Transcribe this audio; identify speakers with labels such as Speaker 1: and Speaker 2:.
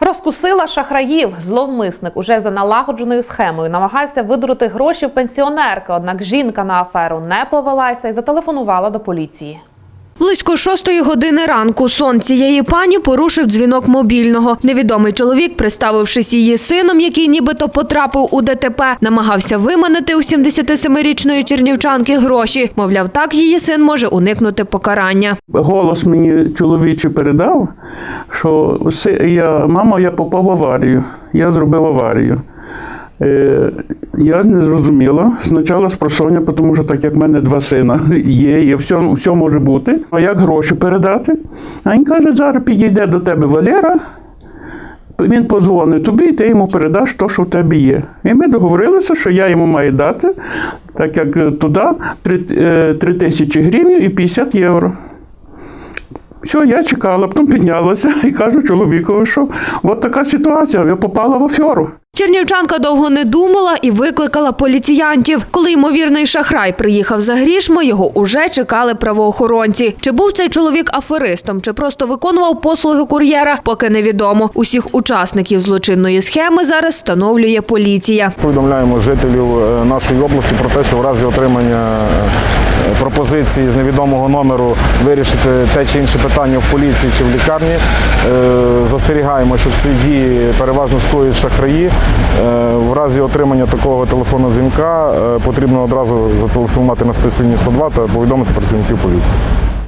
Speaker 1: Розкусила шахраїв. Зловмисник уже за налагодженою схемою намагався видурити гроші в пенсіонерки. Однак жінка на аферу не повелася і зателефонувала до поліції.
Speaker 2: Близько шостої години ранку сон цієї пані порушив дзвінок мобільного. Невідомий чоловік, представившись її сином, який нібито потрапив у ДТП, намагався виманити у 77-річної чернівчанки гроші. Мовляв, так її син може уникнути покарання.
Speaker 3: Голос мені чоловічий передав, що я, мамо, я попав в аварію. Я зробив аварію. Е, я не зрозуміла. Спочатку спросоння, тому що так як в мене два сина є, є все, все може бути. А як гроші передати? А він каже, зараз підійде до тебе Валера, він позвонить тобі, і ти йому передаш те, що в тебе є. І ми договорилися, що я йому маю дати, так як е, туди 3, 3 тисячі гривень і 50 євро. Все, я чекала, потім піднялася і кажу чоловікові, що от така ситуація, я попала в аферу.
Speaker 2: Чернівчанка довго не думала і викликала поліціянтів. Коли ймовірний шахрай приїхав за грішми, його уже чекали правоохоронці. Чи був цей чоловік аферистом, чи просто виконував послуги кур'єра, поки невідомо. Усіх учасників злочинної схеми зараз встановлює поліція.
Speaker 4: Повідомляємо жителів е, нашої області про те, що в разі отримання пропозиції з невідомого номеру вирішити те чи інше питання в поліції чи в лікарні. е, Застерігаємо, що ці дії переважно скоюють шахраї. Е, В разі отримання такого телефонного дзвінка е, потрібно одразу зателефонувати на спецлінію 102 та повідомити працівників поліції.